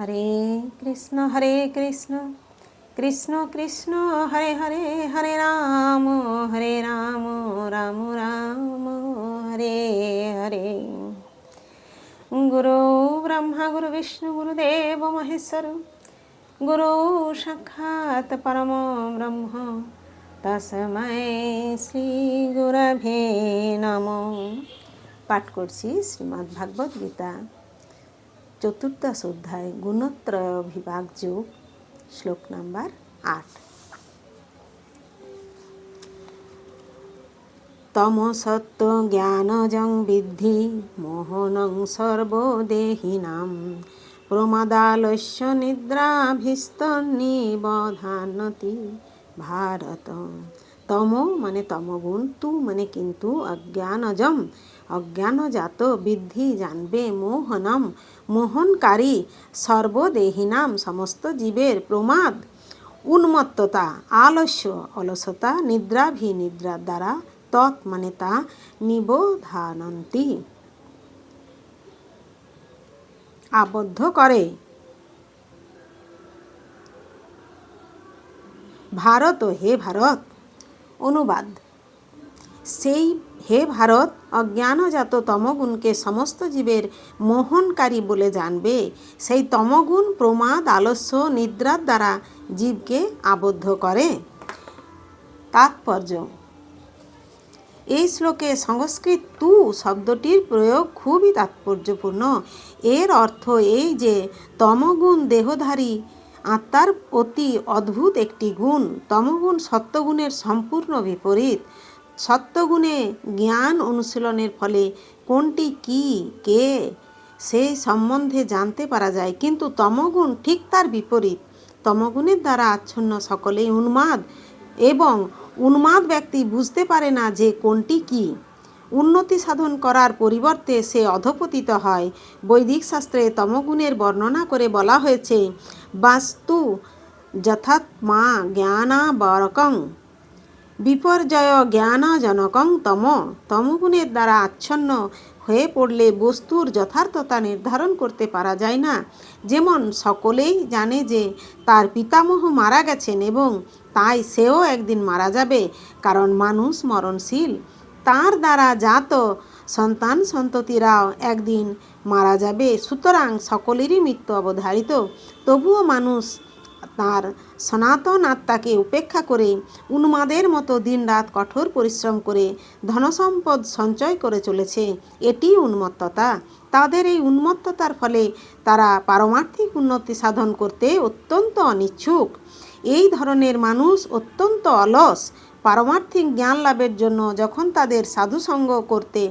হরে কৃষ্ণ হরে কৃষ্ণ। কৃষ্ণ কৃষ্ণ, হরে হরে হরে রাম হরে রাম রাম রাম, হরে হরে। গুরু ব্রহ্মা, গুরু বিষ্ণু গুরুদেব মহেশ্বর। গুরু সাক্ষাৎ পরম ব্রহ্ম। তসময় শ্রী গুরভে নম। পাঠ করছি শ্রীমদ্ ভাগবত গীতা। চতুর্দশ অধ্যায় গুণত্রয় বিভাগ যোগ শ্লোক নাম্বার আট। তমসত্ত্ব জ্ঞানজং বিদ্ধি, মোহনং সর্বদেহিনাম, প্রমাদালস্য নিদ্রাভিস্তনিবধানতি ভারত তম মানে তমগুণ তু মানে কিন্তু অজ্ঞানজম। অজ্ঞানজাত বৃদ্ধি জানবে মোহনম। মোহনকারী সর্বদেহিনাম সমস্ত জীবের প্রমাদ। উন্মত্ততা, আলস্য, অলসতা নিদ্রাভি নিদ্রার দ্বারা তৎ মানে তা নিবোধানন্তি। আবদ্ধ করে। ভারত হে ভারত অনুবাদ। সেই হে ভারত, অজ্ঞানজাত তমগুণকে সমস্ত জীবের মোহনকারী বলে জানবে। সেই তমগুণ প্রমাদ, আলস্য, নিদ্রার দ্বারা জীবকে আবদ্ধ করে। তাৎপর্য, এই শ্লোকে সংস্কৃত তু শব্দটির প্রয়োগ খুবই তাৎপর্যপূর্ণ। এর অর্থ এই যে, তমগুণ দেহধারী আত্মার অতি অদ্ভুত একটি গুণ, তমগুণ সত্যগুণের সম্পূর্ণ বিপরীত। সত্যগুণে জ্ঞান অনুশীলনের ফলে কোনটি কি, কে সেই সম্বন্ধে জানতে পারা যায়, কিন্তু তমগুণ ঠিক তার বিপরীত। তমগুণের দ্বারা আচ্ছন্ন সকলেই উন্মাদ এবং উন্মাদ ব্যক্তি বুঝতে পারে না যে কোনটি কি। উন্নতি সাধন করার পরিবর্তে সে অধপতিত হয়। বৈদিক শাস্ত্রে তমগুণের বর্ণনা করে বলা হয়েছে, বাস্তু যথাত্মা জ্ঞানাবরকং, বিপর্যয় জ্ঞানজনকং তম। তমগুণের দ্বারা আচ্ছন্ন হয়ে পড়লে বস্তুর যথার্থতা নির্ধারণ করতে পারা যায় না। যেমন সকলেই জানে যে তার পিতামহ মারা গেছেন এবং তাই সেও একদিন মারা যাবে, কারণ মানুষ মরণশীল। তার দ্বারা জাত সন্তান সন্ততিরাও একদিন মারা যাবে। সুতরাং সকলেরই মৃত্যু অবধারিত। তবুও মানুষ তার সনাতন আত্মাকে উপেক্ষা করে উন্মাদের মতো দিনরাত কঠোর পরিশ্রম করে ধনসম্পদ সঞ্চয় করে চলেছে। এটি উন্মত্ততা। তাদের এই উন্মত্ততার ফলে তারা পারমার্থিক উন্নতি সাধন করতে অত্যন্ত অনিচ্ছুক। এই ধরনের মানুষ অত্যন্ত অলস। পারমার্থিক জ্ঞান লাভের জন্য যখন তাদের সাধুসঙ্গ করতে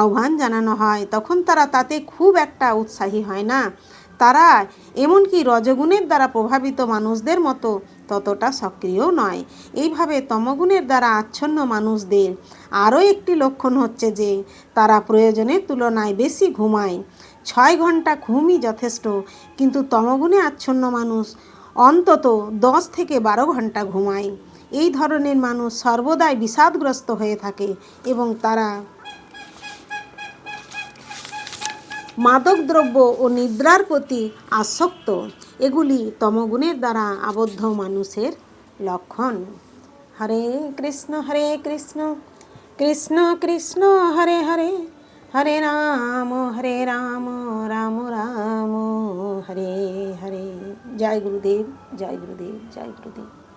আহ্বান জানানো হয়, তখন তারা তাতে খুব একটা উৎসাহী হয় না। তারা এমনকি রজগুণের দ্বারা প্রভাবিত মানুষদের মতো ততটা সক্রিয় নয়। এইভাবে তমগুণের দ্বারা আচ্ছন্ন মানুষদের আরও একটি লক্ষণ হচ্ছে যে, তারা প্রয়োজনের তুলনায় বেশি ঘুমায়। ছয় ঘণ্টা ঘুমই যথেষ্ট, কিন্তু তমগুণে আচ্ছন্ন মানুষ অন্তত দশ থেকে বারো ঘণ্টা ঘুমায়। এই ধরনের মানুষ সর্বদাই বিষাদগ্রস্ত হয়ে থাকে এবং তারা মাদকদ্রব্য ও নিদ্রার প্রতি আসক্ত। এগুলি তমগুণের দ্বারা আবদ্ধ মানুষের লক্ষণ। হরে কৃষ্ণ হরে কৃষ্ণ কৃষ্ণ কৃষ্ণ, হরে হরে হরে রাম হরে রাম রাম রাম, হরে হরে। জয় গুরুদেব জয় গুরুদেব জয় গুরুদেব।